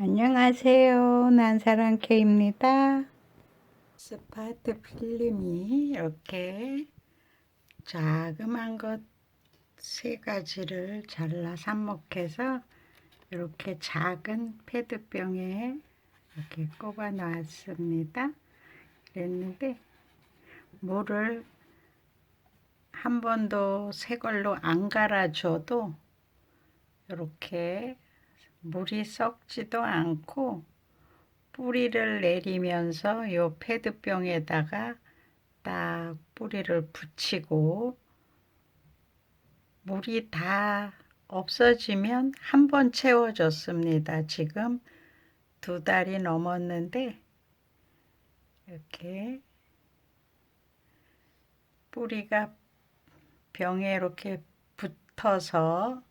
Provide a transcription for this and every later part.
안녕하세요. 난사랑 K입니다. 스파트 필름이 이렇게 자그만 것 세 가지를 잘라 삽목해서 이렇게 작은 페트병에 이렇게 꼽아 놨습니다. 그랬는데 물을 한 번도 새 걸로 안 갈아줘도 이렇게 물이 썩지도 않고 뿌리를 내리면서 요 페트병에다가 딱 뿌리를 붙이고 물이 다 없어지면 한 번 채워줬습니다. 지금 두 달이 넘었는데 이렇게 뿌리가 병에 이렇게 붙어서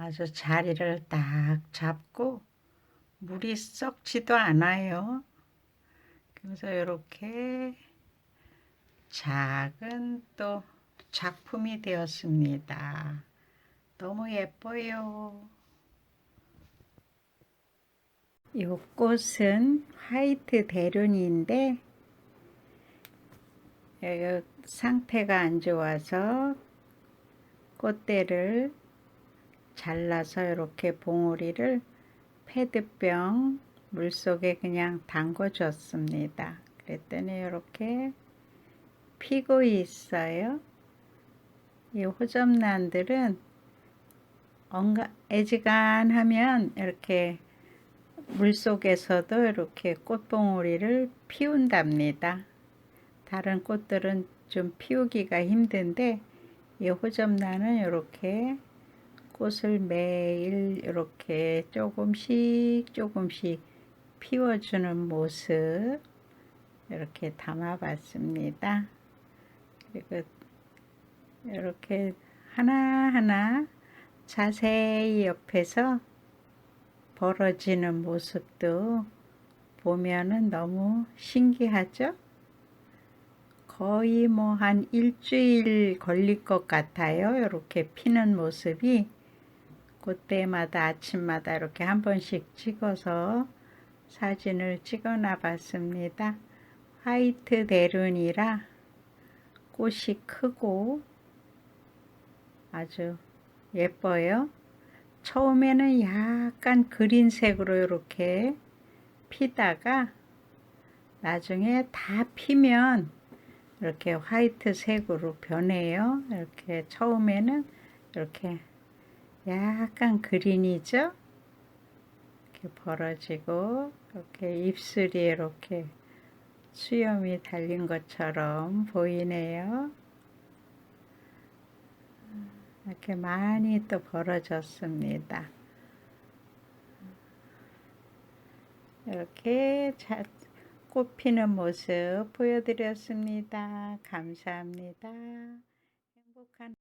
아주 자리를 딱 잡고 물이 썩지도 않아요. 그래서 이렇게 작은 또 작품이 되었습니다. 너무 예뻐요. 이 꽃은 화이트 대륜인데 상태가 안 좋아서 꽃대를 잘라서 이렇게 봉우리를 페드병 물속에 그냥 담궈 줬습니다. 그랬더니 이렇게 피고 있어요. 이 호접란들은 엉가, 애지간하면 이렇게 물속에서도 이렇게 꽃봉오리를 피운답니다. 다른 꽃들은 좀 피우기가 힘든데 이 호접란은 이렇게 꽃을 매일 이렇게 조금씩 조금씩 피워주는 모습 이렇게 담아봤습니다. 그리고 이렇게 하나하나 자세히 옆에서 벌어지는 모습도 보면은 너무 신기하죠? 거의 뭐 한 일주일 걸릴 것 같아요. 이렇게 피는 모습이 그때마다 아침마다 이렇게 한 번씩 찍어서 사진을 찍어 놔 봤습니다. 화이트 대륜이라 꽃이 크고 아주 예뻐요. 처음에는 약간 그린색으로 이렇게 피다가 나중에 다 피면 이렇게 화이트 색으로 변해요. 이렇게 처음에는 이렇게 약간 그린이죠. 이렇게 벌어지고 이렇게 입술이 이렇게 수염이 달린 것처럼 보이네요. 이렇게 많이 또 벌어졌습니다. 이렇게 꽃 피는 모습 보여드렸습니다. 감사합니다.